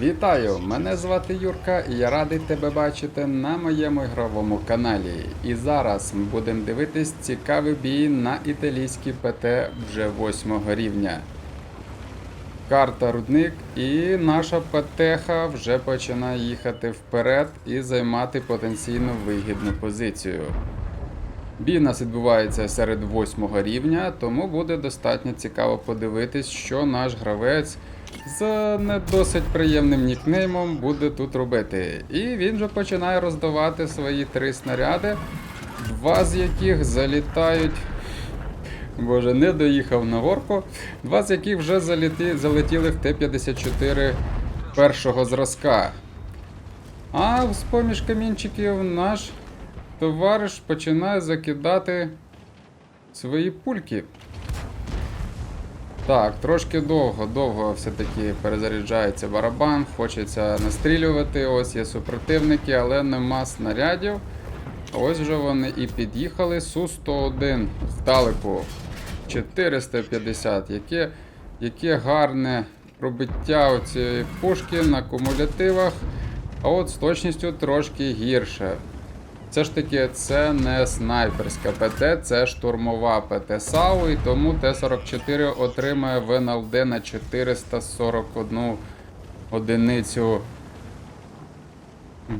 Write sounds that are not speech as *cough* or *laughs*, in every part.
Вітаю! Мене звати Юрка і я радий тебе бачити на моєму ігровому каналі. І зараз ми будемо дивитись цікавий бій на італійській ПТ вже 8 рівня. Карта Рудник і наша ПТХ вже починає їхати вперед і займати потенційно вигідну позицію. Бій у нас відбувається серед восьмого рівня, тому буде достатньо цікаво подивитись, що наш гравець з не досить приємним нікнеймом буде тут робити. І він вже починає роздавати свої три снаряди, два з яких залітають. Боже, не доїхав на горку. Два з яких вже заліти, залетіли в Т-54 першого зразка. А з поміж камінчиків наш товариш починає закидати свої пульки. Так, трошки довго, довго все-таки перезаряджається барабан, хочеться настрілювати. Ось є супротивники, але нема снарядів. Ось вже вони і під'їхали. Су-101 здалеку. 450. Яке, яке гарне пробиття цієї пушки на кумулятивах. А от з точністю трошки гірше. Це ж таки це не снайперська ПТ, це штурмова ПТ САУ, і тому Т-44 отримає в НЛД на 441 одиницю.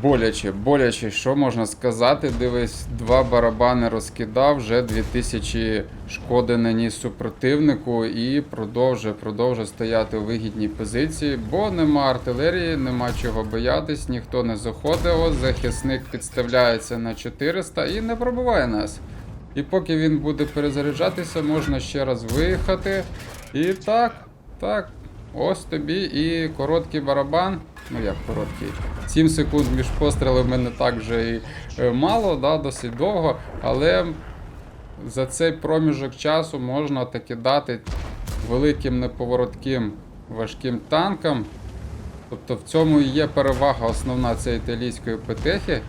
Боляче, боляче, що можна сказати? Дивись, два барабани розкидав, вже 2000 шкоди наніс супротивнику і продовжує, продовжує стояти у вигідній позиції, бо нема артилерії, нема чого боятись, ніхто не заходить. Ось захисник підставляється на 400 і не пробиває нас. І поки він буде перезаряджатися, можна ще раз виїхати. І так, так, ось тобі і короткий барабан. Ну як короткий. 7 секунд між пострілами не так вже і е, мало, да, досить довго, але за цей проміжок часу можна таки дати великим неповоротким важким танкам. Тобто в цьому і є перевага основна цієї італійської петехи.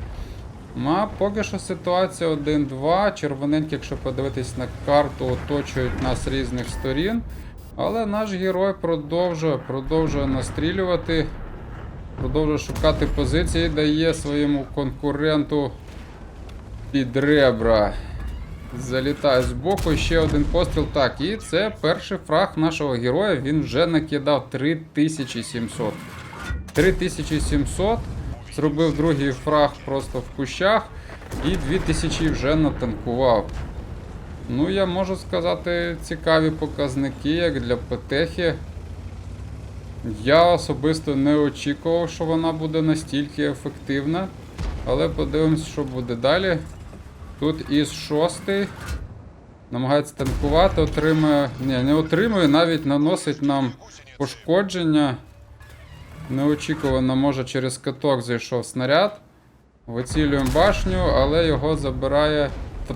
Ну, А поки що ситуація 1-2. Червоненькі, якщо подивитись на карту, оточують нас різних сторін. Але наш герой продовжує, продовжує настрілювати, продовжує шукати позиції, дає своєму конкуренту під ребра. Залітає з боку, ще один постріл. Так, і це перший фраг нашого героя. Він вже накидав 3700. 3700. Зробив другий фраг просто в кущах. І 2000 вже натанкував. Ну, я можу сказати, цікаві показники, як для Петехи. Я особисто не очікував, що вона буде настільки ефективна. Але подивимось, що буде далі. Тут із шостий. Намагається танкувати, отримує. Ні, не отримує, навіть наносить нам пошкодження. Неочікувано, може через каток зайшов снаряд. Вицілюємо башню, але його забирає.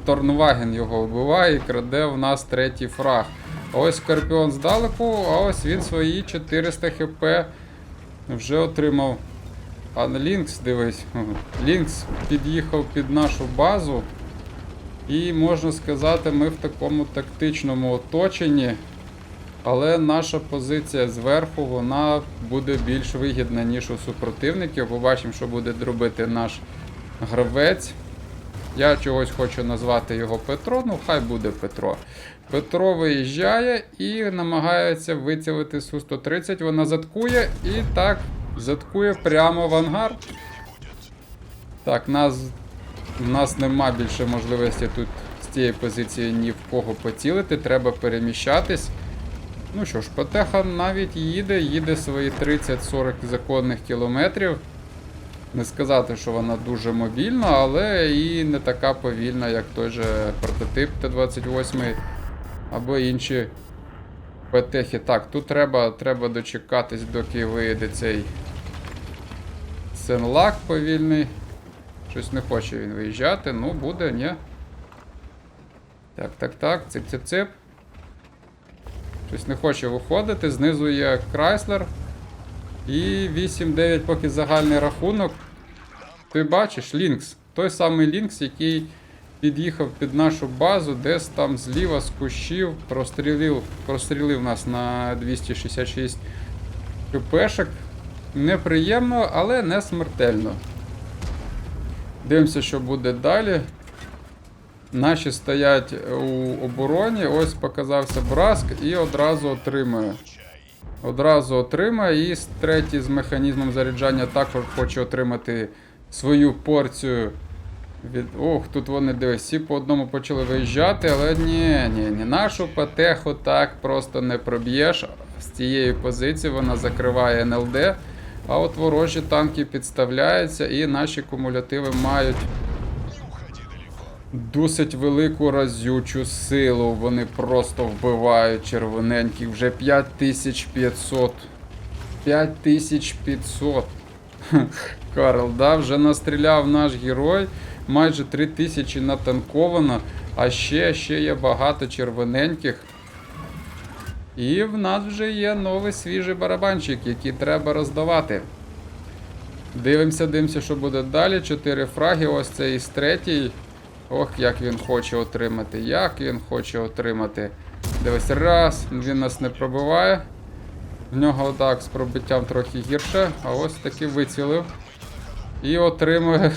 Торнваген його вбиває і краде в нас третій фраг. Ось Скорпіон здалеку, а ось він свої 400 хп вже отримав. А Лінкс, дивись, *laughs* Лінкс під'їхав під нашу базу. І можна сказати, ми в такому тактичному оточенні. Але наша позиція зверху вона буде більш вигідна, ніж у супротивників. Побачимо, що буде робити наш гравець. Я чогось хочу назвати його Петро, ну хай буде Петро. Петро виїжджає і намагається вицілити Су-130. Вона заткує і так заткує прямо в ангар. Так, нас, нас нема більше можливості тут з цієї позиції ні в кого поцілити, треба переміщатись. Ну що ж, Патеха навіть їде, їде свої 30-40 законних кілометрів. Не сказати, що вона дуже мобільна, але і не така повільна, як той же прототип Т-28 або інші ПТХи. Так, тут треба, треба дочекатись, доки виїде цей Сенлак повільний. Щось не хоче він виїжджати, ну буде, ні. Так, так, так, цип-цип-цип. Щось не хоче виходити. Знизу є Крайслер. І 8-9 поки загальний рахунок. Ти бачиш Лінкс. Той самий Лінкс, який під'їхав під нашу базу, десь там зліва з кущів прострілив, прострілив нас на 266 КПшок. Неприємно, але не смертельно. Дивимося, що буде далі. Наші стоять у обороні. Ось показався Браск і одразу отримує. Одразу отримає. І третій з механізмом заряджання також хоче отримати свою порцію. Від... Ох, тут вони дивись, всі по одному почали виїжджати, але ні, ні, ні. Нашу патеху так просто не проб'єш. З цієї позиції вона закриває НЛД. А от ворожі танки підставляються, і наші кумулятиви мають досить велику разючу силу. Вони просто вбивають червоненьких. Вже 5500. 5500. Карл, да, вже настріляв наш герой. Майже 3000 натанковано. А ще, ще є багато червоненьких. І в нас вже є новий свіжий барабанчик, який треба роздавати. Дивимося, дивимося, що буде далі. Чотири фраги, ось це із третій. Ох, як він хоче отримати. Як він хоче отримати. Дивись, раз, він нас не пробиває. В нього так з пробиттям трохи гірше, а ось таки вицілив. І отримує,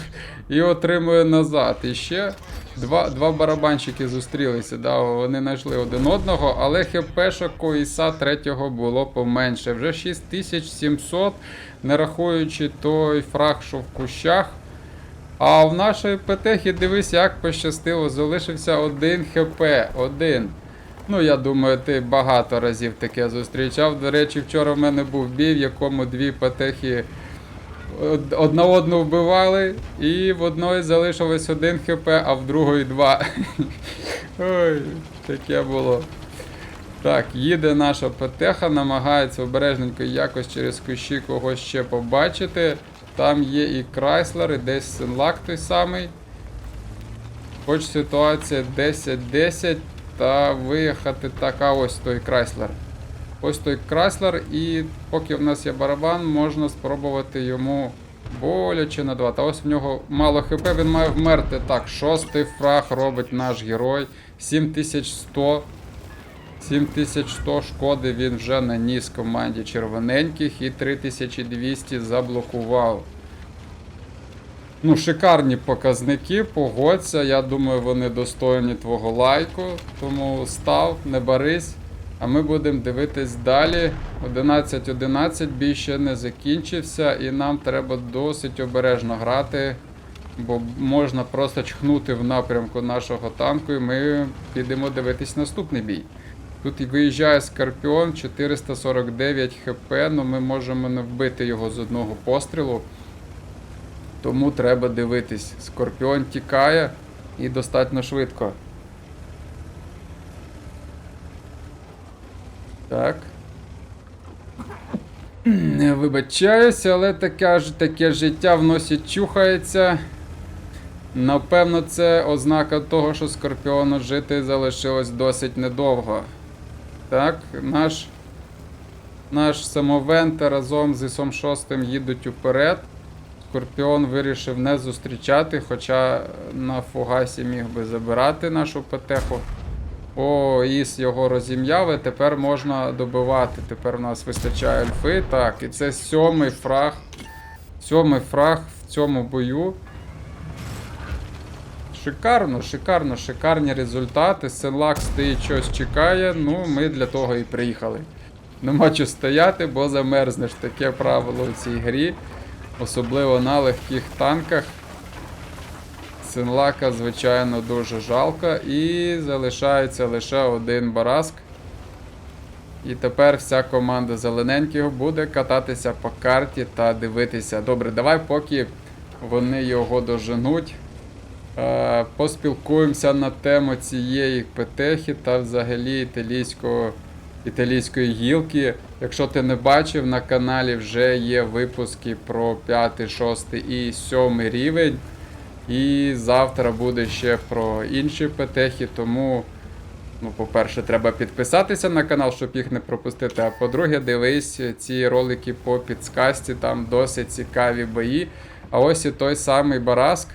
і отримує назад. І ще два, два барабанщики зустрілися. Да, вони знайшли один одного, але хпшок Іса третього було поменше. Вже 6700, не рахуючи той фраг, що в кущах. А в нашої ПТХі дивись, як пощастило, залишився один хп. Один. Ну, я думаю, ти багато разів таке зустрічав. До речі, вчора в мене був бій, в якому дві патехи одна одну вбивали, і в одної залишилось один хп, а в другої два. *laughs* Ой, таке було. Так, їде наша ПТХ, намагається обережненько якось через кущі когось ще побачити. Там є і Крайслер, і десь Сенлак той самий. Хоч ситуація 10-10, та виїхати така ось той Крайслер. Ось той Крайслер, і поки в нас є барабан, можна спробувати йому боляче надавати. А ось в нього мало хп, він має вмерти. Так, шостий фраг робить наш герой. 7100. 7100 шкоди він вже наніс команді червоненьких і 3200 заблокував. Ну, шикарні показники, погодься. Я думаю, вони достойні твого лайку. Тому став, не барись. А ми будемо дивитись далі. 11-11 бій ще не закінчився, і нам треба досить обережно грати, бо можна просто чхнути в напрямку нашого танку, і ми підемо дивитись наступний бій. Тут виїжджає Скорпіон 449 хп, але ми можемо не вбити його з одного пострілу. Тому треба дивитись. Скорпіон тікає і достатньо швидко. Так. Не вибачаюся, але таке таке життя в носі чухається. Напевно, це ознака того, що Скорпіону жити залишилось досить недовго. Так, наш, наш самовент разом з Ісом 6 їдуть уперед. Скорпіон вирішив не зустрічати, хоча на фугасі міг би забирати нашу петеху. О, Іс його розім'яв, і тепер можна добивати. Тепер у нас вистачає альфи. Так, і це сьомий фраг. Сьомий фраг в цьому бою. Шикарно, шикарно, шикарні результати. Сенлак стоїть щось чекає. Ну, ми для того і приїхали. Нема чого стояти, бо замерзнеш. Таке правило в цій грі. Особливо на легких танках. Сенлака, звичайно, дуже жалко. І залишається лише один бараск. І тепер вся команда зелененького буде кататися по карті та дивитися. Добре, давай, поки вони його доженуть. Е, Поспілкуємося на тему цієї петехи та взагалі італійського, італійської гілки. Якщо ти не бачив, на каналі вже є випуски про 5, 6 і 7 рівень. І завтра буде ще про інші петехи, тому, ну, по-перше, треба підписатися на канал, щоб їх не пропустити. А по-друге, дивись ці ролики по підсказці, там досить цікаві бої. А ось і той самий Бараск.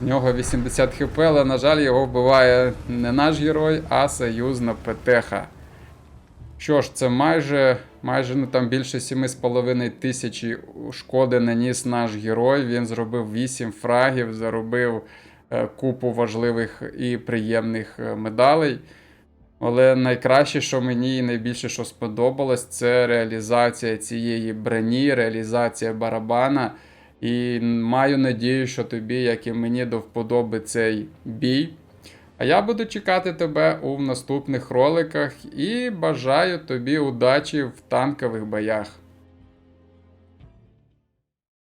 В нього 80 хп, але, на жаль, його вбиває не наш герой, а союзна петеха. Що ж, це майже, майже ну, там більше 7,5 тисячі шкоди наніс наш герой. Він зробив 8 фрагів, заробив е, купу важливих і приємних е, медалей. Але найкраще, що мені і найбільше що сподобалось, це реалізація цієї броні, реалізація барабана. І маю надію, що тобі, як і мені, до вподоби цей бій. А я буду чекати тебе у наступних роликах і бажаю тобі удачі в танкових боях.